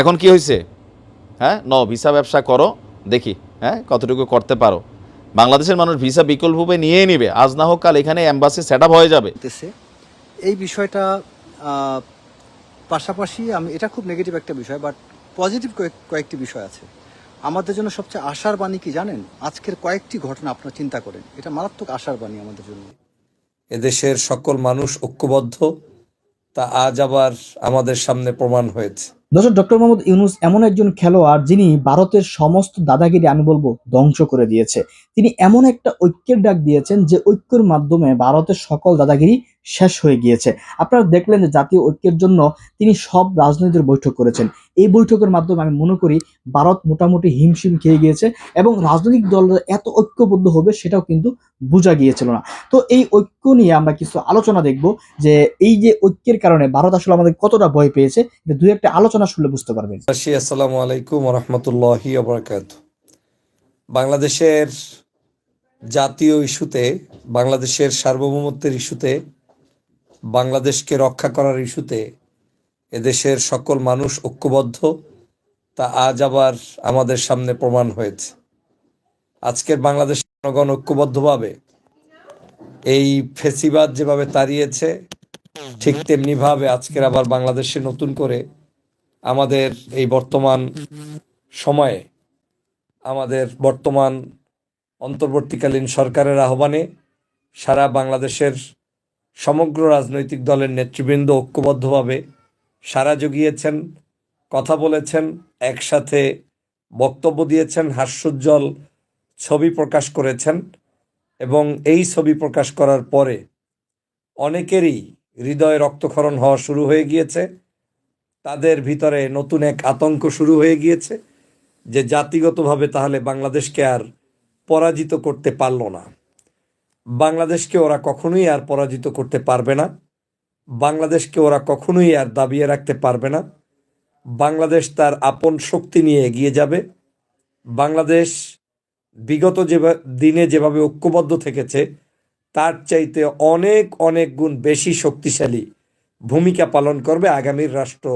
এখন কি হয়েছে হ্যাঁ ন ভিসা ব্যবসা করো দেখি হ্যাঁ কতটুকু করতে পারো। বাংলাদেশের মানুষ ভিসা বিকল্পভাবে নিয়েই নিবে। আজ না হোক কাল এখানে অ্যাম্বাসি সেট হয়ে যাবে। এই বিষয়টা পাশাপাশি আমি এটা খুব নেগেটিভ একটা বিষয় বাট পজিটিভ কয়েকটি বিষয় আছে। আমাদের জন্য সবচেয়ে আশার বাণী কি জানেন? আজকের কয়েকটি ঘটনা আপনারা চিন্তা করেন। এটা মারাত্মক আশার বাণী আমাদের জন্য। এদেশের সকল মানুষ ঐক্যবদ্ধ। তা আজ আবার আমাদের সামনে প্রমাণ হয়েছে। দর্শক, ডক্টর মোহাম্মদ ইউনুস এমন একজন খেলোয়াড় যিনি ভারতের সমস্ত দাদাগিরি, আমি বলব, ধ্বংস করে দিয়েছে। তিনি এমন একটা ঐক্যের ডাক দিয়েছেন যে ঐক্যের মাধ্যমে ভারতের সকল দাদাগিরি শেষ হয়ে গিয়েছে। আপনারা দেখলেন যে জাতীয় ঐক্যের জন্য তিনি সব রাজনৈতিক বৈঠক করেছেন। এই বৈঠকের মাধ্যমে আমি মনে করি ভারত মোটামুটি হিমশিম খেয়ে গিয়েছে এবং রাজনৈতিক দল এত ঐক্যবদ্ধ হবে সেটাও কিন্তু বোঝা গিয়েছিল না। তো এই ঐক্য নিয়ে আমরা কিছু আলোচনা দেখব যে এই যে ঐক্যের কারণে ভারত আসলে আমাদের কতটা ভয় পেয়েছে দুই একটা আলোচনা শুনলে বুঝতে পারবেন। আসি, আসসালামু আলাইকুম রহমতুল্লাহি বাংলাদেশের জাতীয় ইস্যুতে, বাংলাদেশের সার্বভৌমত্বের ইস্যুতে বাংলাদেশকে রক্ষা করার ইস্যুতে এদেশের সকল মানুষ ঐক্যবদ্ধ, তা আজ আবার আমাদের সামনে প্রমাণ হয়েছে। আজকের বাংলাদেশ জনগণ ঐক্যবদ্ধভাবে এই ফেসিবাদ যেভাবে তাড়িয়েছে, ঠিক তেমনিভাবে আজকের আবার বাংলাদেশে নতুন করে আমাদের এই বর্তমান সময়ে, আমাদের বর্তমান অন্তর্বর্তীকালীন সরকারের আহ্বানে সারা বাংলাদেশের সমগ্র রাজনৈতিক দলের নেতৃবৃন্দ ঐক্যবদ্ধভাবে সারা জুগিয়েছেন, কথা বলেছেন, একসাথে বক্তব্য দিয়েছেন, হাস্যোজ্জ্বল ছবি প্রকাশ করেছেন এবং এই ছবি প্রকাশ করার পরে অনেকেরই হৃদয়ে রক্তক্ষরণ হওয়া শুরু হয়ে গিয়েছে। তাদের ভিতরে নতুন এক আতঙ্ক শুরু হয়ে গিয়েছে যে জাতিগতভাবে তাহলে বাংলাদেশকে আর পরাজিত করতে পারল না। বাংলাদেশকে ওরা কখনোই আর পরাজিত করতে পারবে না। বাংলাদেশকে ওরা কখনোই আর দাবিয়ে রাখতে পারবে না। বাংলাদেশ তার আপন শক্তি নিয়ে এগিয়ে যাবে। বাংলাদেশ বিগত যে দিনে যেভাবে ঐক্যবদ্ধ থেকেছে, তার চাইতে অনেক অনেক গুণ বেশি শক্তিশালী ভূমিকা পালন করবে আগামীর রাষ্ট্র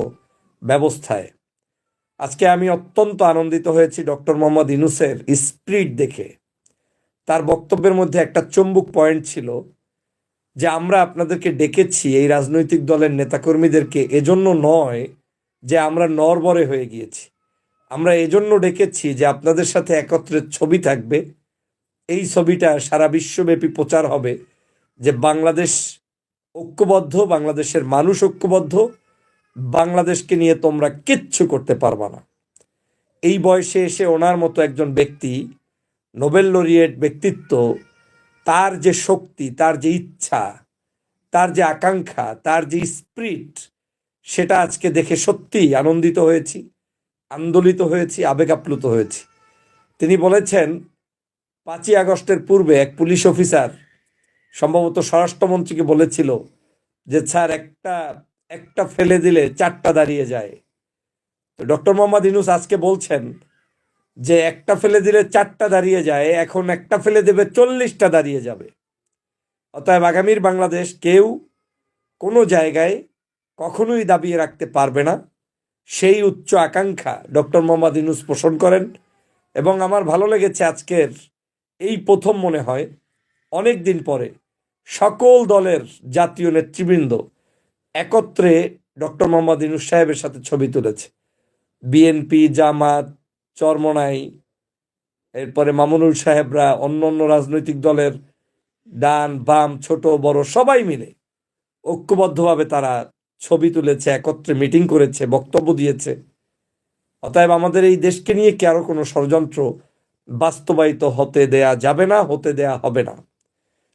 ব্যবস্থায় আজকে আমি অত্যন্ত আনন্দিত হয়েছি ডক্টর মোহাম্মদ ইনুসের স্পিরিট দেখে। তার বক্তব্যের মধ্যে একটা চুম্বক পয়েন্ট ছিল যে আমরা আপনাদেরকে ডেকেছি এই রাজনৈতিক দলের নেতাকর্মীদেরকে এজন্য নয় যে আমরা নরবরে হয়ে গিয়েছি। আমরা এজন্য ডেকেছি যে আপনাদের সাথে একত্রে ছবি থাকবে। এই ছবিটা সারা বিশ্বব্যাপী প্রচার হবে যে বাংলাদেশ ঐক্যবদ্ধ, বাংলাদেশের মানুষ ঐক্যবদ্ধ, বাংলাদেশকে নিয়ে তোমরা কিচ্ছু করতে পারবা না। এই বয়সে এসে ওনার মতো একজন ব্যক্তি নোবেল লরিয়েট ব্যক্তিত্ব, তার যে শক্তি, তার যে ইচ্ছা, তার যে আকাঙ্ক্ষা, তার যে স্প্রিট, সেটা আজকে দেখে সত্যিই আনন্দিত হয়েছি, আন্দোলিত হয়েছি আবেগ আপ্লুত হয়েছি। তিনি বলেছেন, পাঁচই আগস্টের পূর্বে এক পুলিশ অফিসার সম্ভবত স্বরাষ্ট্রমন্ত্রীকে বলেছিল যে, স্যার, একটা একটা ফেলে দিলে চারটা দাঁড়িয়ে যায়। ডক্টর মোহাম্মদ ইনুস আজকে বলছেন যে একটা ফেলে দিলে চারটা দাঁড়িয়ে যায়, এখন একটা ফেলে দেবে চল্লিশটা দাঁড়িয়ে যাবে। অতএব আগামীর বাংলাদেশ কেউ কোনো জায়গায় কখনোই দাবিয়ে রাখতে পারবে না। সেই উচ্চ আকাঙ্ক্ষা ডক্টর মোহাম্মদ ইনুস পোষণ করেন এবং আমার ভালো লেগেছে আজকের এই প্রথম মনে হয়, অনেক দিন পরে সকল দলের জাতীয় নেতৃবৃন্দ একত্রে ডক্টর মোহাম্মদ ইনুস সাহেবের সাথে ছবি তুলেছে। বিএনপি, জামাত চরমনাই, এরপরে মামুনুল সাহেবরা অন্য অন্য রাজনৈতিক দলের ডান, বাম, ছোট, বড় সবাই মিলে ঐক্যবদ্ধভাবে তারা ছবি তুলেছে, একত্রে মিটিং করেছে, বক্তব্য দিয়েছে। অতএব আমাদের এই দেশকে নিয়ে কি আরও কোনো ষড়যন্ত্র বাস্তবায়িত হতে দেয়া যাবে না, হতে দেয়া হবে না?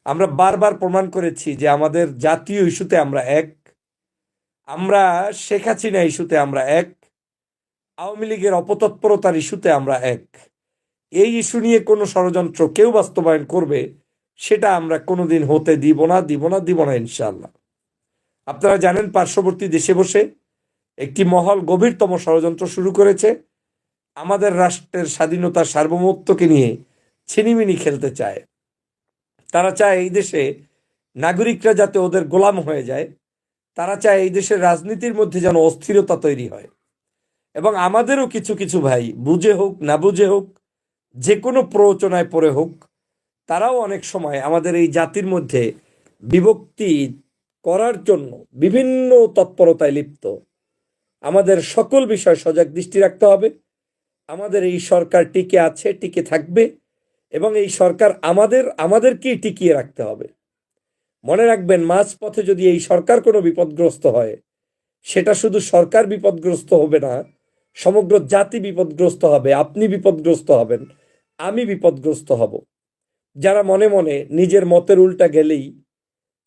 আমরা বারবার প্রমাণ করেছি যে আমাদের জাতীয় ইস্যুতে আমরা এক, আমরা শেখ হাসিনা ইস্যুতে আমরা এক আওয়ামী লীগের অপতৎপরতার ইস্যুতে আমরা এক। এই ইস্যু নিয়ে কোনো ষড়যন্ত্র কেউ বাস্তবায়ন করবে, সেটা আমরা কোনোদিন হতে দিব না দিব না দিব না ইনশাল্লাহ আপনারা জানেন, পার্শ্ববর্তী দেশে বসে একটি মহল গভীরতম ষড়যন্ত্র শুরু করেছে। আমাদের রাষ্ট্রের স্বাধীনতার সার্বভৌমত্বকে নিয়ে ছিনিমিনি খেলতে চায়। তারা চায় এই দেশে নাগরিকরা যাতে ওদের গোলাম হয়ে যায়। তারা চায় এই দেশের রাজনীতির মধ্যে যেন অস্থিরতা তৈরি হয়। এবং আমাদেরও কিছু কিছু ভাই, বুঝে হোক, না বুঝে হোক যে কোনো প্ররোচনায় পড়ে হোক, তারাও অনেক সময় আমাদের এই জাতির মধ্যে বিভক্তি করার জন্য বিভিন্ন তৎপরতায় লিপ্ত। আমাদের সকল বিষয় সজাগ দৃষ্টি রাখতে হবে। আমাদের এই সরকার টিকে আছে, টিকে থাকবে এবং এই সরকার আমাদের, আমাদেরকেই টিকিয়ে রাখতে হবে। মনে রাখবেন, মাঝপথে যদি এই সরকার কোনো বিপদগ্রস্ত হয়, সেটা শুধু সরকার বিপদগ্রস্ত হবে না সমগ্র জাতি বিপদগ্রস্ত হবে, আপনি বিপদগ্রস্ত হবেন, আমি বিপদগ্রস্ত হব। যারা মনে মনে নিজের মতের উল্টা গেলেই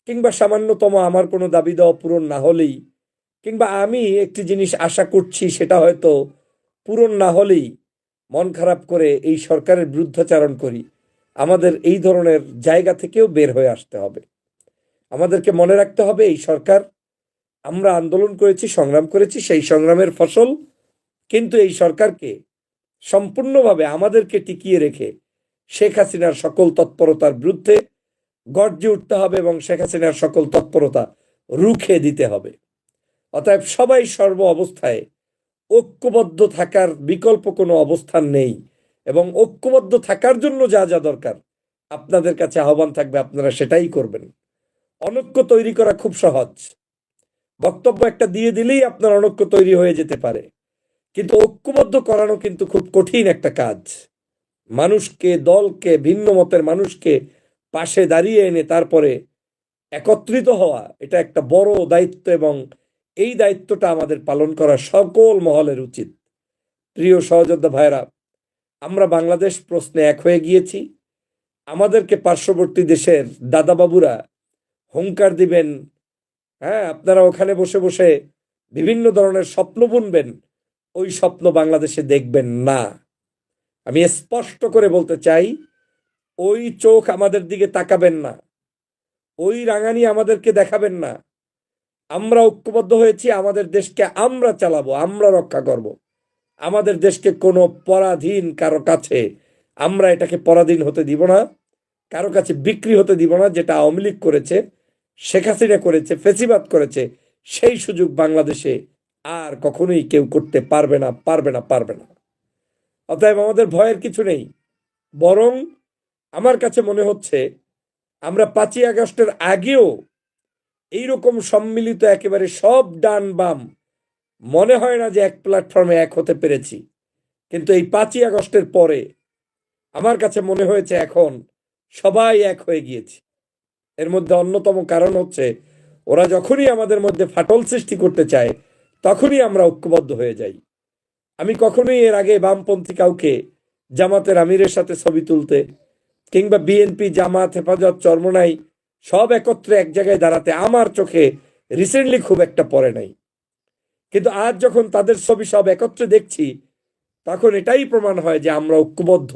কিংবা সামান্যতম আমার কোনো দাবি দেওয়া পূরণ না হলেই কিংবা আমি একটি জিনিস আশা করছি সেটা হয়তো পূরণ না হলেই মন খারাপ করে এই সরকারের বিরুদ্ধাচারণ করি। আমাদের এই ধরনের জায়গা থেকেও বের হয়ে আসতে হবে। আমাদেরকে মনে রাখতে হবে এই সরকার, আমরা আন্দোলন করেছি, সংগ্রাম করেছি, সেই সংগ্রামের ফসল কিন্তু এই সরকারকে সম্পূর্ণভাবে আমাদেরকে টিকিয়ে রেখে শেখ হাসিনার সকল তৎপরতার বিরুদ্ধে গর্জে উঠতে হবে এবং শেখ হাসিনার সকল তৎপরতা রুখে দিতে হবে। অতএব সবাই সর্ব অবস্থায় ঐক্যবদ্ধ থাকার বিকল্প কোনো অবস্থান নেই এবং ঐক্যবদ্ধ থাকার জন্য যা যা দরকার আপনাদের কাছে আহ্বান থাকবে, আপনারা সেটাই করবেন। অনৈক্য তৈরি করা খুব সহজ। বক্তব্য একটা দিয়ে দিলেই আপনার অনৈক্য তৈরি হয়ে যেতে পারে। কিন্তু ঐক্যবদ্ধ করানো কিন্তু খুব কঠিন একটা কাজ। মানুষকে, দলকে, ভিন্ন মতের মানুষকে পাশে দাঁড়িয়ে এনে তারপরে একত্রিত হওয়া, এটা একটা বড় দায়িত্ব এবং এই দায়িত্বটা আমাদের পালন করা সকল মহলের উচিত। প্রিয় সহযোদ্ধা ভাইরা আমরা বাংলাদেশ প্রশ্নে এক হয়ে গিয়েছি। আমাদেরকে পার্শ্ববর্তী দেশের দাদাবাবুরা হুঙ্কার দিবেন। হ্যাঁ আপনারা ওখানে বসে বসে বিভিন্ন ধরনের স্বপ্ন বুনবেন। ওই স্বপ্ন বাংলাদেশে দেখবেন না। আমি স্পষ্ট করে বলতে চাই, ওই চোখ আমাদের দিকে তাকাবেন না। ওই রাঙানি আমাদেরকে দেখাবেন না। আমরা ঐক্যবদ্ধ হয়েছি, আমাদের দেশকে আমরা চালাবো, আমরা রক্ষা করব। আমাদের দেশকে কোনো পরাধীন কারও কাছে আমরা এটাকে পরাধীন হতে দিব না, কারও কাছে বিক্রি হতে দিব না, যেটা আওয়ামী লীগ করেছে, শেখ হাসিনা করেছে, ফেসিবাদ করেছে, সেই সুযোগ বাংলাদেশে আর কখনোই কেউ করতে পারবে না পারবে না পারবে না। অতএব আমাদের ভয়ের কিছু নেই। বরং আমার কাছে মনে হচ্ছে, আমরা পাঁচই আগস্টের আগেও এইরকম সম্মিলিত একেবারে সব ডান বাম, মনে হয় না যে এক প্ল্যাটফর্মে এক হতে পেরেছি। কিন্তু এই পাঁচই আগস্টের পরে আমার কাছে মনে হয়েছে এখন সবাই এক হয়ে গিয়েছে। এর মধ্যে অন্যতম কারণ হচ্ছে, ওরা যখনই আমাদের মধ্যে ফাটল সৃষ্টি করতে চায় তখনই আমরা ঐক্যবদ্ধ হয়ে যাই। আমি কখনোই এর আগে বামপন্থী কাউকে জামাতের আমিরের সাথে ছবি তুলতে কিংবা বিএনপি জামাত, হেফাজত, চরমনাই সব একত্রে এক জায়গায় দাঁড়াতে আমার চোখে রিসেন্টলি খুব একটা পড়ে নাই। কিন্তু আজ যখন তাদের ছবি সব একত্রে দেখছি, তখন এটাই প্রমাণ হয় যে আমরা ঐক্যবদ্ধ।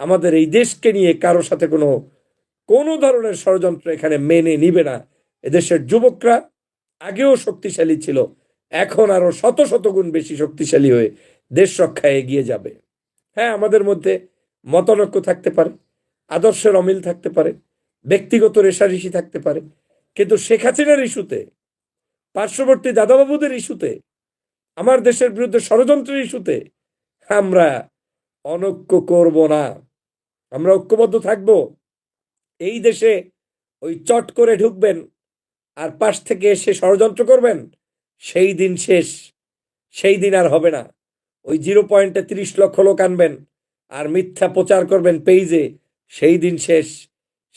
আমাদের এই দেশকে নিয়ে কারও সাথে কোনো কোনো ধরনের ষড়যন্ত্র এখানে মেনে নিবে না। এদেশের যুবকরা আগেও শক্তিশালী ছিল এখন আরও শত শত গুণ বেশি শক্তিশালী হয়ে দেশ রক্ষায় এগিয়ে যাবে। হ্যাঁ আমাদের মধ্যে মতানৈক্য থাকতে পারে, আদর্শের অমিল থাকতে পারে, ব্যক্তিগত রেশারেশি থাকতে পারে। কিন্তু শেখ হাসিনার ইস্যুতে, পার্শ্ববর্তী দাদাবাবুদের ইস্যুতে, আমার দেশের বিরুদ্ধে ষড়যন্ত্রের ইস্যুতে আমরা অনৈক্য করব না। আমরা ঐক্যবদ্ধ থাকব। এই দেশে ওই চট করে ঢুকবেন আর পাশ থেকে এসে ষড়যন্ত্র করবেন সেই দিন শেষ, সেই দিন আর হবে না। ওই জিরো পয়েন্টে তিরিশ লক্ষ লোক আনবেন আর মিথ্যা প্রচার করবেন পেইজে, সেই দিন শেষ,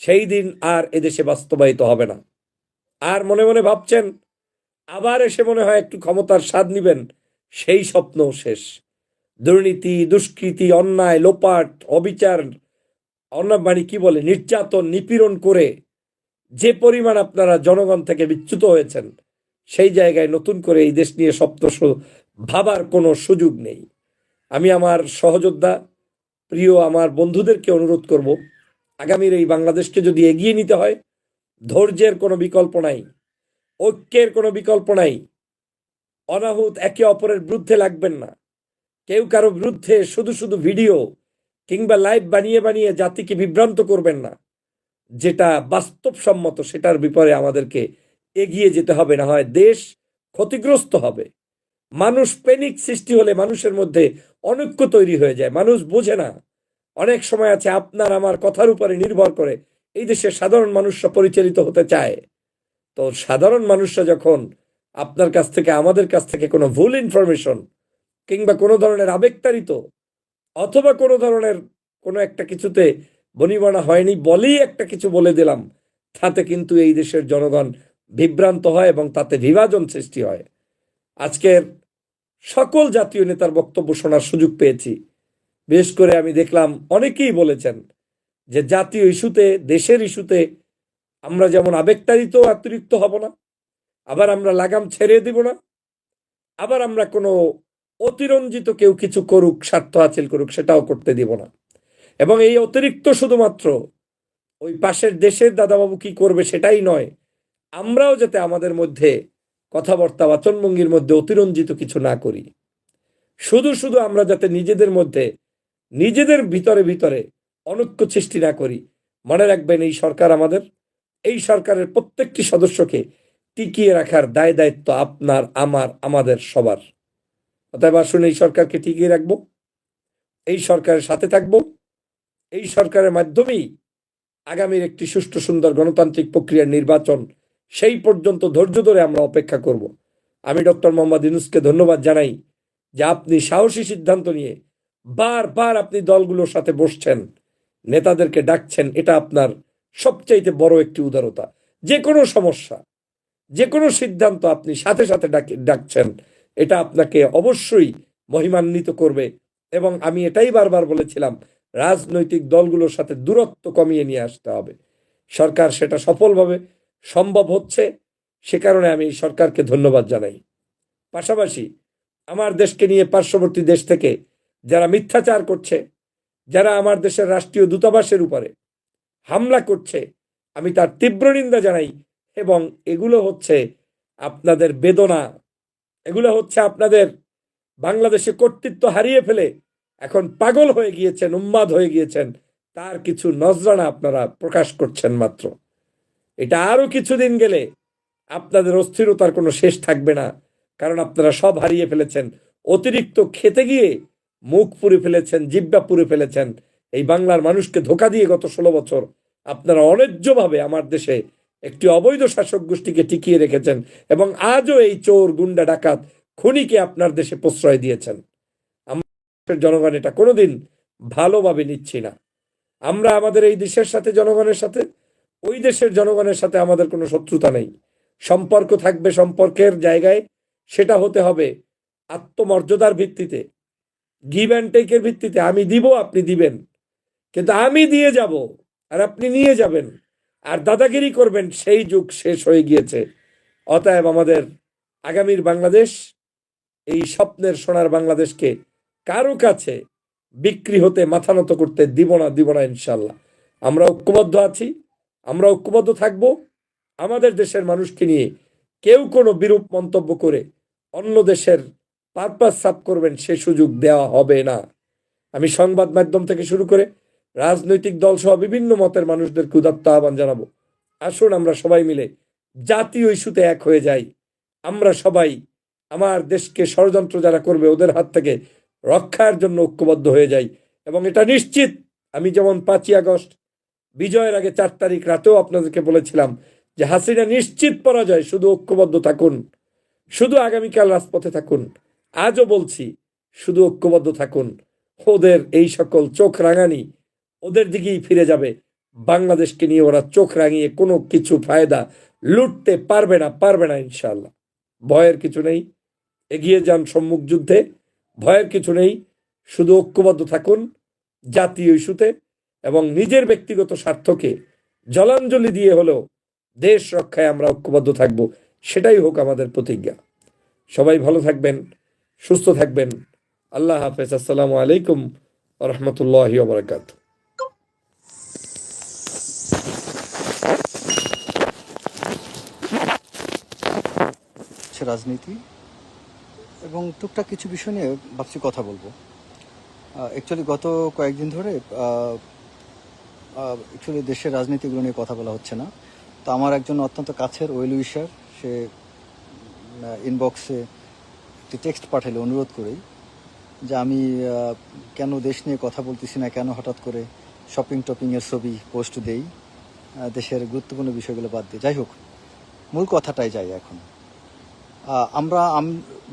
সেই দিন আর এদেশে বাস্তবায়িত হবে না। আর মনে মনে ভাবছেন, আবার এসে মনে হয় একটু ক্ষমতার স্বাদ নিবেন, সেই স্বপ্নও শেষ। দুর্নীতি, দুষ্কৃতি, অন্যায়, লোপাট, অবিচার, অন্যায় মানে কি বলে, নির্যাতন, নিপীড়ন করে যে পরিমাণ আপনারা জনগণ থেকে বিচ্যুত হয়েছেন সেই জায়গায় নতুন করে এই দেশ নিয়ে স্বপ্ন সু- ভাবার কোনো সুযোগ নেই। আমি আমার সহযোদ্ধা, প্রিয় আমার বন্ধুদেরকে অনুরোধ করব, আগামীর এই বাংলাদেশকে যদি এগিয়ে নিতে হয়, ধৈর্যের কোনো বিকল্প নাই, ঐক্যের কোনো বিকল্প নাই, অনাহুত একে অপরের বিরুদ্ধে লাগবেন না। কেউ কারও বিরুদ্ধে শুধু শুধু ভিডিও কিংবা লাইভ বানিয়ে বানিয়ে জাতিকে বিভ্রান্ত করবেন না, যেটা বাস্তবসম্মত, সেটার বিপরে আমাদেরকে এগিয়ে যেতে হবে, না হয় দেশ ক্ষতিগ্রস্ত হবে। মানুষ প্যানিক সৃষ্টি হলে মানুষের মধ্যে অনৈক্য তৈরি হয়ে যায়। মানুষ বোঝে না। অনেক সময় আছে আপনার আমার কথার উপরে নির্ভর করে এই দেশের সাধারণ মানুষরা পরিচালিত হতে চায়। তো সাধারণ মানুষরা যখন আপনার কাছ থেকে, আমাদের কাছ থেকে কোনো ভুল ইনফরমেশন কিংবা কোনো ধরনের আবেগতাড়িত অথবা কোনো ধরনের কোনো একটা কিছুতে বনিবনা হয়নি বলেই একটা কিছু বলে দিলাম, তাতে কিন্তু এই দেশের জনগণ বিভ্রান্ত হয় এবং তাতে বিভাজন সৃষ্টি হয়। আজকের সকল জাতীয় নেতার বক্তব্য শোনার সুযোগ পেয়েছি। বিশেষ করে আমি দেখলাম অনেকেই বলেছেন যে জাতীয় ইস্যুতে, দেশের ইস্যুতে আমরা যেমন আবেগতাড়িত অতিরিক্ত হব না, আবার আমরা লাগাম ছেড়ে দিব না, আবার আমরা কোনো অতিরঞ্জিত কেউ কিছু করুক, স্বার্থ হাসিল করুক, সেটাও করতে দিব না। এবং এই অতিরিক্ত শুধুমাত্র ওই পাশের দেশের দাদাবাবু কি করবে সেটাই নয় আমরাও যাতে আমাদের মধ্যে কথাবার্তা বাচনভঙ্গির মধ্যে অতিরঞ্জিত কিছু না করি। শুধু শুধু আমরা যাতে নিজেদের মধ্যে, নিজেদের ভিতরে ভিতরে অনৈক্য সৃষ্টি না করি। মনে রাখবেন এই সরকার আমাদের, এই সরকারের প্রত্যেকটি সদস্যকে টিকিয়ে রাখার দায় দায়িত্ব আপনার, আমার, আমাদের সবার। অতএব আসুন এই সরকারকে টিকিয়ে রাখব, এই সরকারের সাথে থাকব, এই সরকারের মাধ্যমেই আগামীর একটি সুষ্ঠু, সুন্দর গণতান্ত্রিক প্রক্রিয়ার নির্বাচন সেই পর্যন্ত ধৈর্য ধরে আমরা অপেক্ষা করব। আমি ডক্টর মোহাম্মদ ইউনুসকে ধন্যবাদ জানাই যে আপনি সাহসী সিদ্ধান্ত নিয়ে বারবার আপনি দলগুলোর সাথে বসছেন, নেতাদেরকে ডাকছেন, এটা আপনার সবচাইতে বড় একটি উদারতা। যে কোনো সমস্যা, যে কোনো সিদ্ধান্ত আপনি সাথে সাথে ডাক- ডাকছেন, এটা আপনাকে অবশ্যই মহিমান্বিত করবে এবং আমি এটাই বারবার বলেছিলাম, রাজনৈতিক দলগুলোর সাথে দূরত্ব কমিয়ে নিয়ে আসতে হবে। সরকার সেটা সফলভাবে সম্ভব হচ্ছে, সে কারণে আমি সরকারকে ধন্যবাদ জানাই। পাশাপাশি আমার দেশকে নিয়ে পার্শ্ববর্তী দেশ থেকে যারা মিথ্যাচার করছে, যারা আমার দেশের রাষ্ট্রীয় দূতাবাসের উপরে হামলা করছে, আমি তার তীব্র নিন্দা জানাই এবং এগুলো হচ্ছে আপনাদের বেদনা, এগুলো হচ্ছে আপনাদের বাংলাদেশে কর্তৃত্ব হারিয়ে ফেলে এখন পাগল হয়ে গিয়েছেন উন্মাদ হয়ে গিয়েছেন, তার কিছু নজরানা আপনারা প্রকাশ করছেন মাত্র। এটা আরও কিছুদিন গেলে আপনাদের অস্থিরতার কোনো শেষ থাকবে না, কারণ আপনারা সব হারিয়ে ফেলেছেন। অতিরিক্ত খেতে গিয়ে মুখ পুড়ে ফেলেছেন, জিব্বা পুড়ে ফেলেছেন। এই বাংলার মানুষকে ধোকা দিয়ে গত ষোলো বছর আপনারা অন্যায্যভাবে আমার দেশে একটি অবৈধ শাসক গোষ্ঠীকে টিকিয়ে রেখেছেন এবং আজও এই চোর, গুন্ডা, ডাকাত খুনিকে আপনার দেশে প্রশ্রয় দিয়েছেন। আমাদের জনগণ এটা কোনোদিন ভালোভাবে নিচ্ছি না। আমরা আমাদের এই দেশের সাথে, জনগণের সাথে ওই দেশের জনগণের সাথে আমাদের কোনো শত্রুতা নেই। সম্পর্ক থাকবে সম্পর্কের জায়গায়, সেটা হতে হবে আত্মমর্যাদার ভিত্তিতে। গিভ অ্যান্ড টেকের ভিত্তিতে। আমি দিব, আপনি দিবেন। কিন্তু আমি দিয়ে যাব আর আপনি নিয়ে যাবেন। আর দাদাগিরি করবেন, সেই যুগ শেষ হয়ে গিয়েছে। অতএব আমাদের আগামীর বাংলাদেশ, এই স্বপ্নের সোনার বাংলাদেশকে কারও কাছে বিক্রি হতে মাথা নত করতে দিব না দিব না ইনশাল্লাহ। আমরা ঐক্যবদ্ধ আছি। আমরা ঐক্যবদ্ধ থাকব। আমাদের দেশের মানুষকে নিয়ে কেউ কোনো বিরূপ মন্তব্য করে অন্য দেশের পারপাস সাফ করবেন সে সুযোগ দেওয়া হবে না। আমি সংবাদ মাধ্যম থেকে শুরু করে রাজনৈতিক দল সহ বিভিন্ন মতের মানুষদের উদাত্ত আহ্বান জানাব। আসুন আমরা সবাই মিলে জাতীয় ইস্যুতে এক হয়ে যাই। আমরা সবাই আমার দেশকে ষড়যন্ত্র যারা করবে ওদের হাত থেকে রক্ষার জন্য ঐক্যবদ্ধ হয়ে যাই। এবং এটা নিশ্চিত, আমি যেমন পাঁচই আগস্ট বিজয়ের আগে চার তারিখ রাতেও আপনাদেরকে বলেছিলাম যে হাসিনা নিশ্চিত পরাজয়, শুধু ঐক্যবদ্ধ থাকুন, শুধু আগামীকাল রাজপথে থাকুন, আজও বলছি, শুধু ঐক্যবদ্ধ থাকুন। ওদের এই সকল চোখ রাঙানি ওদের দিকেই ফিরে যাবে। বাংলাদেশকে নিয়ে ওরা চোখ রাঙিয়ে কোনো কিছু ফায়দা লুটতে পারবে না পারবে না ইনশাল্লাহ ভয়ের কিছু নেই, এগিয়ে যান সম্মুখ যুদ্ধে। ভয়ের কিছু নেই, শুধু ঐক্যবদ্ধ থাকুন, জাতীয় ইস্যুতে এবং নিজের ব্যক্তিগত স্বার্থকে জলাঞ্জলি দিয়ে হলেও দেশ রক্ষায় আমরা ঐক্যবদ্ধ থাকব, সেটাই হোক আমাদের প্রতিজ্ঞা। সবাই ভালো থাকবেন, সুস্থ থাকবেন। আল্লাহ হাফেজ। আসসালামু আলাইকুম রহমতুল্লাহ বারকাত রাজনীতি এবং টুকটাক কিছু বিষয় নিয়ে ভাবছি কথা বলব। অ্যাকচুয়ালি গত কয়েকদিন ধরে অ্যাকচুয়ালি দেশের রাজনীতিগুলো নিয়ে কথা বলা হচ্ছে না। তো আমার একজন অত্যন্ত কাছের ওয়েল উইশার সে ইনবক্সে একটি টেক্সট পাঠালে অনুরোধ করেই যে আমি কেন দেশ নিয়ে কথা বলতেছি না, কেন হঠাৎ করে শপিং টপিংয়ের ছবি পোস্ট দেই দেশের গুরুত্বপূর্ণ বিষয়গুলো বাদ দিয়ে। যাই হোক, মূল কথাটাই যাই এখন। আমরা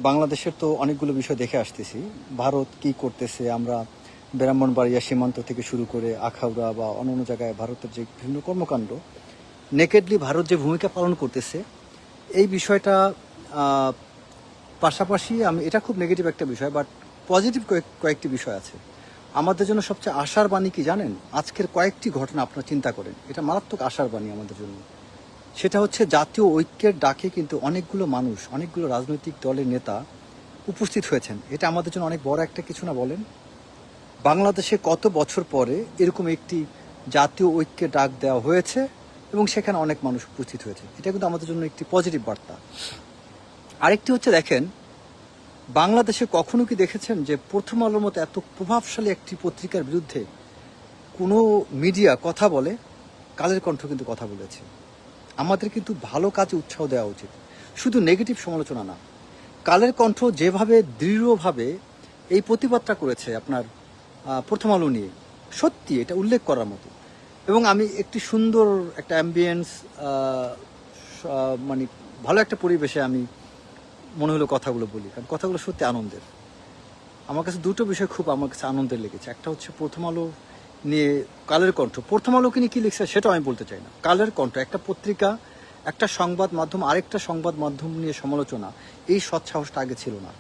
বাংলাদেশের তো অনেকগুলো বিষয় দেখে আসতেছি। ভারত কি করতেছে, আমরা ব্রাহ্মণবাড়িয়া সীমান্ত থেকে শুরু করে আখাউড়া বা অন্যান্য জায়গায় ভারতের যে বিভিন্ন কর্মকাণ্ড নেকেডলি ভারত যে ভূমিকা পালন করতেছে, এই বিষয়টা পাশাপাশি আমি, এটা খুব নেগেটিভ একটা বিষয় বাট পজিটিভ কয়েকটি বিষয় আছে। আমাদের জন্য সবচেয়ে আশার বাণী কি জানেন? আজকের কয়েকটি ঘটনা আপনারা চিন্তা করেন। এটা মারাত্মক আশার বাণী আমাদের জন্য। সেটা হচ্ছে জাতীয় ঐক্যের ডাকে কিন্তু অনেকগুলো মানুষ, অনেকগুলো রাজনৈতিক দলের নেতা উপস্থিত হয়েছেন। এটা আমাদের জন্য অনেক বড় একটা কিছু না বলেন? বাংলাদেশে কত বছর পরে এরকম একটি জাতীয় ঐক্যের ডাক দেওয়া হয়েছে এবং সেখানে অনেক মানুষ উপস্থিত হয়েছে? এটা কিন্তু আমাদের জন্য একটি পজিটিভ বার্তা। আরেকটি হচ্ছে দেখেন, বাংলাদেশে কখনো কি দেখেছেন যে প্রথম আলোর মতো এত প্রভাবশালী একটি পত্রিকার বিরুদ্ধে কোনো মিডিয়া কথা বলে কালের কণ্ঠ কিন্তু কথা বলেছে? আমাদের কিন্তু ভালো কাজে উৎসাহ দেওয়া উচিত। শুধু নেগেটিভ সমালোচনা না কালের কণ্ঠ যেভাবে দৃঢ়ভাবে এই প্রতিবাদটা করেছে আপনার প্রথম আলো নিয়ে। সত্যি এটা উল্লেখ করার মতো। এবং আমি একটি সুন্দর একটা অ্যাম্বিয়েন্স মানে ভালো একটা পরিবেশে আমি মনে হলো কথাগুলো বলি। কারণ কথাগুলো সত্যি আনন্দের। আমার কাছে দুটো বিষয় খুব আমার কাছে আনন্দের লেগেছে। একটা হচ্ছে প্রথম আলো নিয়ে কালের কণ্ঠ। প্রথম আলোকে নিয়ে কী লিখছে সেটাও আমি বলতে চাই না। কালের কণ্ঠ, একটা পত্রিকা, একটা সংবাদ মাধ্যম, আরেকটা সংবাদ মাধ্যম নিয়ে সমালোচনা, এই সৎসাহসটা আগে ছিল না।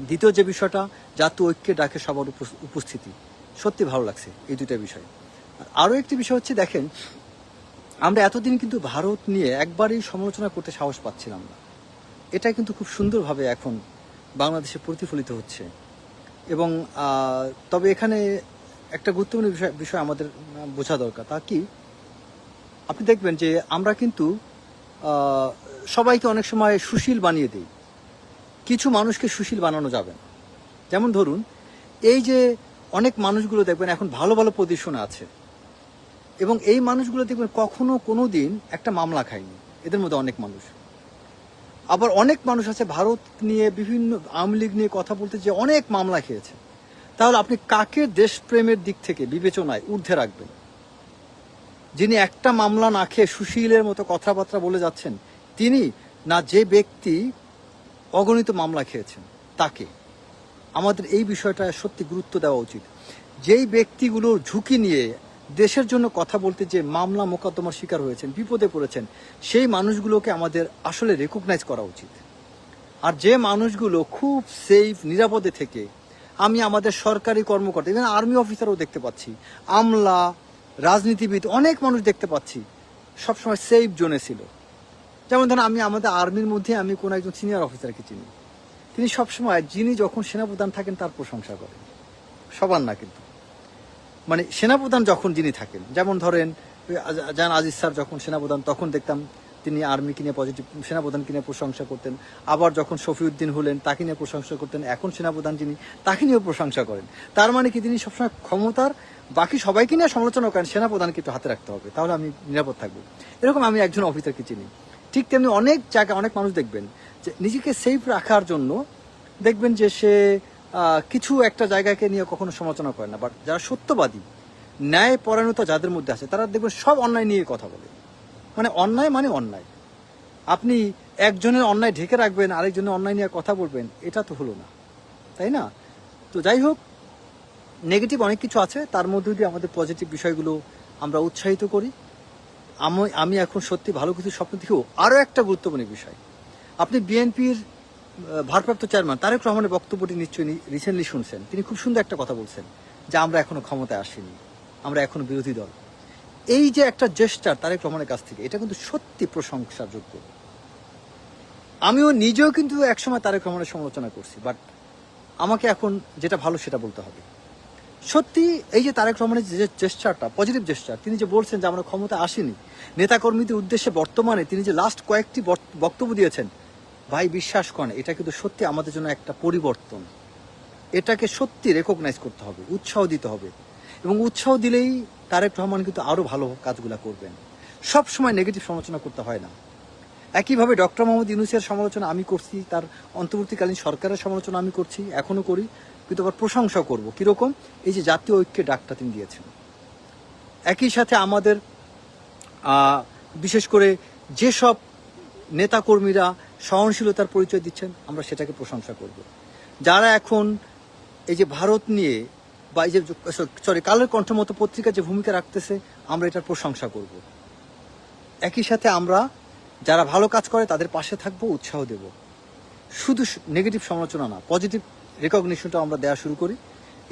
দ্বিতীয় যে বিষয়টা, জাতীয় ঐক্যে ডাকে সবার উপস- উপস্থিতি। সত্যি ভালো লাগছে এই দুইটা বিষয়। আর আরও একটি বিষয় হচ্ছে, দেখেন, আমরা এতদিন কিন্তু ভারত নিয়ে একবারই সমালোচনা করতে সাহস পাচ্ছিলাম না। এটা কিন্তু খুব সুন্দরভাবে এখন বাংলাদেশে প্রতিফলিত হচ্ছে। এবং তবে এখানে একটা গুরুত্বপূর্ণ বিষয় বিষয় আমাদের বোঝা দরকার। তা কি? আপনি দেখবেন যে আমরা কিন্তু সবাইকে অনেক সময় সুশীল বানিয়ে দিই। কিছু মানুষকে সুশীল বানানো যাবে যেমন ধরুন, এই যে অনেক মানুষগুলো দেখবেন এখন ভালো ভালো পজিশনে আছে। এবং এই মানুষগুলো দেখবেন কখনো কোনো দিন একটা মামলা খায়নি, এদের মধ্যে অনেক মানুষ। আবার অনেক মানুষ আছে ভারত নিয়ে বিভিন্ন, আওয়ামী লীগ নিয়ে কথা বলতে যে অনেক মামলা খেয়েছে। তাহলে আপনি কাকে দেশপ্রেমের দিক থেকে বিবেচনায় ঊর্ধ্বে রাখবেন? যিনি একটা মামলা না খেয়ে সুশীলের মতো কথাবার্তা বলে যাচ্ছেন, তিনি না যে ব্যক্তি অগণিত মামলা খেয়েছেন। তাকে। আমাদের এই বিষয়টা সত্যি গুরুত্ব দেওয়া উচিত। যেই ব্যক্তিগুলো ঝুঁকি নিয়ে দেশের জন্য কথা বলতে যে মামলা মোকদ্দমার শিকার হয়েছেন, বিপদে পড়েছেন, সেই মানুষগুলোকে আমাদের আসলে রেকগনাইজ করা উচিত। আর যে মানুষগুলো খুব সেফ নিরাপদে থেকে আমি আমাদের সরকারি কর্মকর্তা ইভেন আর্মি অফিসারও দেখতে পাচ্ছি। আমলা, রাজনীতিবিদ, অনেক মানুষ দেখতে পাচ্ছি। সবসময় সেফ জোনে ছিল। যেমন ধরুন আমি আমাদের আর্মির মধ্যে আমি কোনো একজন সিনিয়র অফিসারকে চিনি। তিনি সবসময়, যিনি যখন সেনাপ্রধান থাকেন তার প্রশংসা করেন। সবার না কিন্তু। মানে সেনাপ্রধান যখন যিনি থাকেন, যেমন ধরেন জান আজিজ স্যার যখন সেনাপ্রধান, তখন দেখতাম তিনি আর্মি কিনে পজিটিভ সেনাপ্রধান কিনে প্রশংসা করতেন। আবার যখন শফিউদ্দিন হলেন, তাকে নিয়ে প্রশংসা করতেন। এখন সেনাপ্রধান যিনি, তাকে নিয়েও প্রশংসা করেন। তার মানে কি, তিনি সবসময় ক্ষমতার, বাকি সবাইকে নিয়ে সমালোচনা করেন, সেনাপ্রধানকে একটু হাতে রাখতে হবে। তাহলে আমি নিরাপদ থাকব। এরকম আমি একজন অফিসারকে চিনি। ঠিক তেমনি অনেক জায়গায় অনেক মানুষ দেখবেন যে নিজেকে সেফ রাখার জন্য দেখবেন যে সে কিছু একটা জায়গাকে নিয়ে কখনো সমালোচনা করে না। বাট যারা সত্যবাদী, ন্যায় পরায়ণতা যাদের মধ্যে আছে, তারা দেখবেন সব অন্যায় নিয়ে কথা বলে। মানে অন্যায় মানে অন্যায়। আপনি একজনের অন্যায় ঢেকে রাখবেন, আরেকজনের অন্যায় নিয়ে কথা বলবেন, এটা তো হলো না। তাই না? তো যাই হোক নেগেটিভ অনেক কিছু আছে, তার মধ্যে দিয়ে আমাদের পজিটিভ বিষয়গুলো আমরা উৎসাহিত করি। আমি আমি এখন সত্যি ভালো কিছু স্বপ্ন দেখেও আরও একটা গুরুত্বপূর্ণ বিষয়। আপনি বিএনপির ভারপ্রাপ্ত চেয়ারম্যান তারেক রহমানের বক্তব্যটি নিশ্চয়ই রিসেন্টলি শুনছেন। তিনি খুব সুন্দর একটা কথা বলছেন যে আমরা এখনও ক্ষমতায় আসিনি, আমরা এখনও বিরোধী দল। এই যে একটা জেস্টার তারেক রহমানের কাছ থেকে, এটা কিন্তু সত্যি প্রশংসার যোগ্য আমিও নিজেও কিন্তু একসময় তারেক রহমানের সমালোচনা করছি বাট আমাকে এখন যেটা ভালো সেটা বলতে হবে। সত্যি, এই যে তারেক রহমানের যে জেস্টারটা পজিটিভ জেস্টার তিনি যে বলছেন যে আমরা ক্ষমতা আসেনি, নেতাকর্মীদের উদ্দেশ্যে বর্তমানে তিনি যে লাস্ট কয়েকটি বক্ত- বক্তব্য দিয়েছেন, ভাই বিশ্বাস করেন, এটা কিন্তু সত্যি আমাদের জন্য একটা পরিবর্তন। এটাকে সত্যি রেকগনাইজ করতে হবে, উৎসাহ দিতে হবে। এবং উৎসাহ দিলেই তারেক রহমান কিন্তু আরও ভালো কাজগুলো করবেন। সব সময় নেগেটিভ সমালোচনা করতে হয় না। একইভাবে ডক্টর মোহাম্মদ ইউনুসের সমালোচনা আমি করছি, তার অন্তর্বর্তীকালীন সরকারের সমালোচনা আমি করছি এখনও করি। কিন্তু আবার প্রশংসা করব। কীরকম? এই যে জাতীয় ঐক্যের ডাকটা তিনি দিয়েছেন। একই সাথে আমাদের বিশেষ করে যেসব নেতাকর্মীরা সহনশীলতার পরিচয় দিচ্ছেন, আমরা সেটাকে প্রশংসা করব। যারা এখন এই যে ভারত নিয়ে বা এই যে, সরি কালের কণ্ঠ মতো পত্রিকা যে ভূমিকা রাখতেছে, আমরা এটার প্রশংসা করব। একই সাথে আমরা যারা ভালো কাজ করে তাদের পাশে থাকব, উৎসাহ দেব। শুধু নেগেটিভ সমালোচনা না পজিটিভ রেকগনিশনটা আমরা দেওয়া শুরু করি।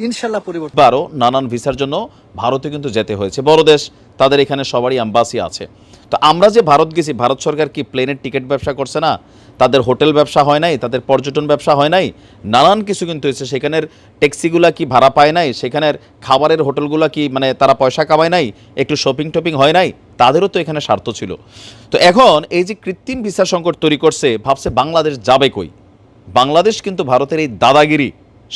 ইনশাল্লাহ পরিবর্তন বারো, নানান ভিসার জন্য ভারতে কিন্তু যেতে হয়েছে। বড় দেশ, তাদের এখানে সবারই অ্যাম্বাসি আছে। তো আমরা যে ভারত গেছি, ভারত সরকার কি প্লেনের টিকিট ব্যবসা করছে না? তাদের হোটেল ব্যবসা হয় নাই, তাদের পর্যটন ব্যবসা হয় নাই? নানান কিছু কিন্তু হয়েছে। সেখানের ট্যাক্সিগুলা কি ভাড়া পায় নাই? সেখানের খাবারের হোটেলগুলো কি মানে তারা পয়সা কামায় নাই? একটু শপিং টপিং হয় নাই? তাদেরও তো এখানে স্বার্থ ছিল। তো এখন এই যে কৃত্রিম ভিসা সংকট তৈরি করছে, ভাবছে বাংলাদেশ যাবে কই? বাংলাদেশ কিন্তু ভারতের এই দাদাগিরি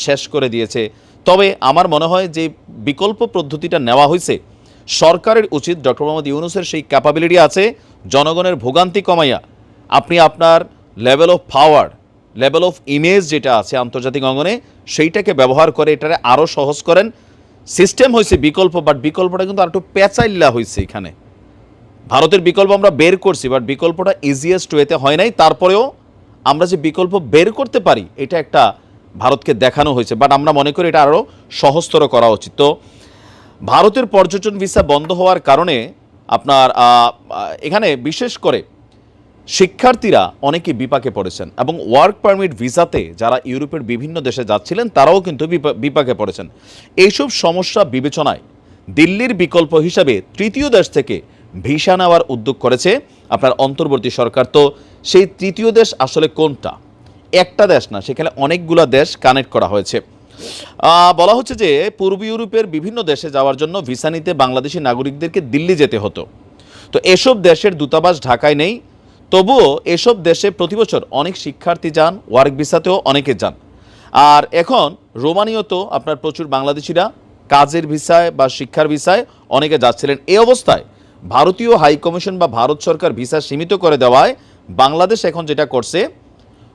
শেষ করে দিয়েছে। তবে আমার মনে হয় যে বিকল্প পদ্ধতিটা নেওয়া হয়েছে, সরকারের উচিত ডক্টর মোহাম্মদ ইউনুসের সেই ক্যাপাবিলিটি আছে, জনগণের ভোগান্তি কমাইয়া। আপনি আপনার level of power level of image যেটা আছে আন্তর্জাতিক অঙ্গনে, সেইটাকে ব্যবহার করে এটারে আরও সহজ করেন। সিস্টেম হয়েছে বিকল্প বাট বিকল্পটা কিন্তু আর একটু পেঁচাইল্লা হয়েছে এখানে। ভারতের বিকল্প আমরা বের করছি বাট বিকল্পটা ইজিয়েস্ট ওয়েতে হয় নাই। তারপরেও আমরা যে বিকল্প বের করতে পারি, এটা একটা ভারতকে দেখানো হয়েছে। বাট আমরা মনে করি এটা আরও সহজতর করা উচিত। তো ভারতের পর্যটন ভিসা বন্ধ হওয়ার কারণে আপনার এখানে বিশেষ করে শিক্ষার্থীরা অনেকে বিপাকে পড়েছেন এবং ওয়ার্ক পারমিট ভিসাতে যারা ইউরোপের বিভিন্ন দেশে যাচ্ছিলেন, তারাও কিন্তু বিপা- বিপাকে পড়েছেন। এইসব সমস্যা বিবেচনায় দিল্লির বিকল্প হিসাবে তৃতীয় দেশ থেকে ভিসা নেওয়ার উদ্যোগ করেছে আপনার অন্তর্বর্তী সরকার। তো সেই তৃতীয় দেশ আসলে কোনটা? একটা দেশ না, সেখানে অনেকগুলা দেশ কানেক্ট করা হয়েছে। বলা হচ্ছে যে পূর্ব ইউরোপের বিভিন্ন দেশে যাওয়ার জন্য ভিসা নিতে বাংলাদেশি নাগরিকদেরকে দিল্লি যেতে হতো। তো এসব দেশের দূতাবাস ঢাকায় নেই। তবুও এসব দেশে প্রতি বছর অনেক শিক্ষার্থী যান, ওয়ার্ক ভিসাতেও অনেকে যান। আর এখন রোমানিয়ত আপনার প্রচুর বাংলাদেশিরা কাজের ভিসায় বা শিক্ষার ভিসায় অনেকে যাচ্ছিলেন। এই অবস্থায় ভারতীয় হাই কমিশন বা ভারত সরকার ভিসা সীমিত করে দেওয়ায় বাংলাদেশ এখন যেটা করছে,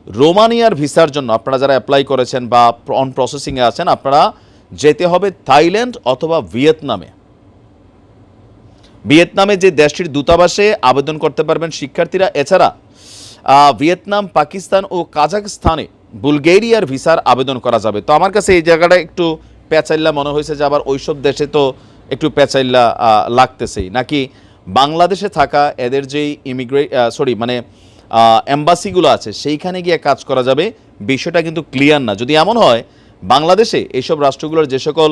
রোমানিয়ার ভিসার জন্য আপনারা যারা অ্যাপ্লাই করেছেন বা অন প্রসেসিংয়ে আছেন, আপনারা যেতে হবে থাইল্যান্ড অথবা ভিয়েতনামে। ভিয়েতনামে যে দেশটির দূতাবাসে আবেদন করতে পারবেন শিক্ষার্থীরা, এছাড়া ভিয়েতনাম, পাকিস্তান ও কাজাকস্তানে বুলগেরিয়ার ভিসার আবেদন করা যাবে। তো আমার কাছে এই জায়গাটা একটু পেঁচাইল্লা মনে হয়েছে যে আবার ওইসব দেশে তো একটু পেঁচাইল্লা লাগতেছেই। নাকি বাংলাদেশে থাকা এদের যেই ইমিগ্রে সরি মানে অ্যাম্বাসিগুলো আছে, সেইখানে গিয়ে কাজ করা যাবে, বিষয়টা কিন্তু ক্লিয়ার না। যদি এমন হয়, বাংলাদেশে এইসব রাষ্ট্রগুলোর যে সকল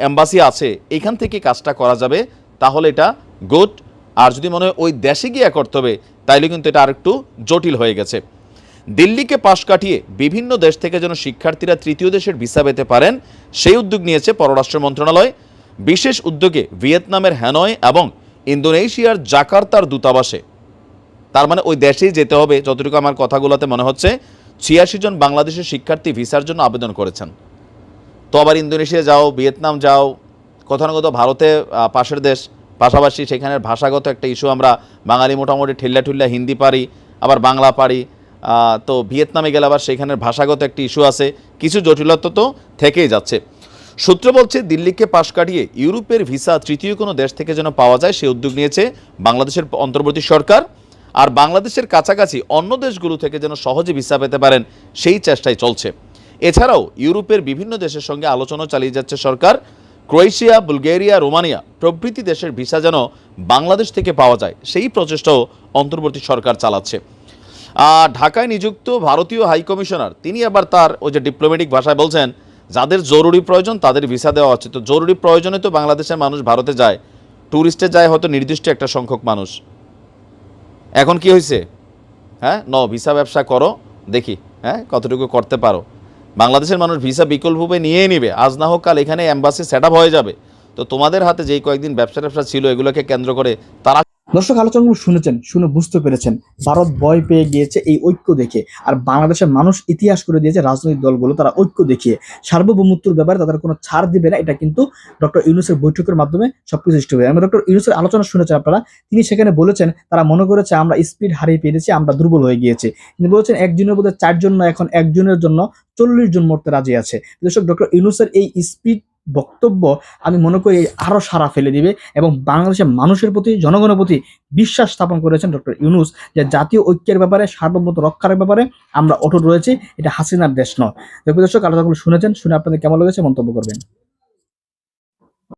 অ্যাম্বাসি আছে, এখান থেকে কাজটা করা যাবে, তাহলে এটা গুড আর যদি মনে হয় ওই দেশে গিয়ে করতে হবে, তাইলে কিন্তু এটা আরেকটু জটিল হয়ে গেছে। দিল্লিকে পাশ কাটিয়ে বিভিন্ন দেশ থেকে যেন শিক্ষার্থীরা তৃতীয় দেশের ভিসা পেতে পারেন, সেই উদ্যোগ নিয়েছে পররাষ্ট্র মন্ত্রণালয়। বিশেষ উদ্যোগে ভিয়েতনামের হ্যানয় এবং ইন্দোনেশিয়ার জাকার্তার দূতাবাসে। তার মানে ওই দেশেই যেতে হবে, যতটুকু আমার কথাগুলোতে মনে হচ্ছে। ছিয়াশি জন বাংলাদেশের শিক্ষার্থী ভিসার জন্য আবেদন করেছেন। তো আবার ইন্দোনেশিয়া যাও, ভিয়েতনাম যাও, কোথাও না কোথাও ভারতে পাশের দেশ। পাশাপাশি সেখানের ভাষাগত একটা ইস্যু আমরা বাঙালি মোটামুটি ঠেল্লা ঠুল্লা হিন্দি পারি, আবার বাংলা পারি। তো ভিয়েতনামে গেলে আবার সেখানের ভাষাগত একটি ইস্যু আছে। কিছু জটিলতা তো থেকেই যাচ্ছে। সূত্র বলছে দিল্লিকে পাশ কাটিয়ে ইউরোপের ভিসা তৃতীয় কোনো দেশ থেকে যেন পাওয়া যায় সে উদ্যোগ নিয়েছে বাংলাদেশের অন্তর্বর্তী সরকার। আর বাংলাদেশের কাছাকাছি অন্য দেশগুলো থেকে যেন সহজে ভিসা পেতে পারেন সেই চেষ্টাই চলছে। এছাড়াও ইউরোপের বিভিন্ন দেশের সঙ্গে আলোচনা চালিয়ে যাচ্ছে সরকার। ক্রোয়েশিয়া বুলগেরিয়া রোমানিয়া প্রভৃতি দেশের ভিসা যেন বাংলাদেশ থেকে পাওয়া যায় সেই প্রচেষ্টাও অন্তর্বর্তী সরকার চালাচ্ছে। আহ, ঢাকায় নিযুক্ত ভারতীয় হাইকমিশনার তিনি আবার তার ওই যে ডিপ্লোম্যাটিক ভাষায় বলছেন যাদের জরুরি প্রয়োজন তাদের ভিসা দেওয়া হচ্ছে। তো জরুরি প্রয়োজনে তো বাংলাদেশের মানুষ ভারতে যায়। ট্যুরিস্টে যায় হয়তো নির্দিষ্ট একটা সংখ্যক মানুষ। এখন কি হয়েছে হ্যাঁ? ন, ভিসা ব্যবসা করো, দেখি হ্যাঁ? কতটুকু করতে পারো। বাংলাদেশের মানুষ ভিসা বিকল্পভাবে নিয়েই নিবে। আজ না হোক কাল এখানে অ্যাম্বাসি সেট হয়ে যাবে। তো তোমাদের হাতে যেই কয়েকদিন ব্যবসা ব্যবসা ছিল, এগুলোকে কেন্দ্র করে তারা দর্শক, আলোচনাগুলো শুনেছেন, শুনে বুঝতে পেরেছেন। ভারত ভয় পেয়ে গিয়েছে এই ঐক্য দেখে। আর বাংলাদেশের মানুষ ইতিহাস করে দিয়েছে রাজনৈতিক দলগুলো, তারা ঐক্য দেখিয়ে। সার্বভৌমত্বর ব্যাপারে তাদের কোনো ছাড় দিবে না, এটা কিন্তু ডক্টর ইউনুসের বৈঠকের মাধ্যমে সবকিছু সৃষ্টি হবে আমি ডক্টর ইউনুসের আলোচনা শুনেছেন আপনারা, তিনি সেখানে বলেছেন, তারা মনে করেছে আমরা স্পিড হারিয়ে পেরেছি, আমরা দুর্বল হয়ে গিয়েছি। তিনি বলেছেন, একজনের বোধহয় চারজন এখন একজনের জন্য চল্লিশ জন মরতে রাজি আছে। দর্শক, ডক্টর ইউনুসের এই স্পিড বক্তব্য আমি মনে করি আরও সারা ফেলে দিবে এবং বাংলাদেশের মানুষের প্রতি, জনগণের প্রতি বিশ্বাস স্থাপন করেছেন ডক্টর ইউনুস যে জাতীয় ঐক্যের ব্যাপারে, সার্বভৌমত্ব রক্ষার ব্যাপারে আমরা অটুট রয়েছি, এটা হাসিনার দেশ নয়। দর্শক আলোচনাগুলো শুনেছেন, শুনে আপনাদের কেমন লেগেছে মন্তব্য করবেন।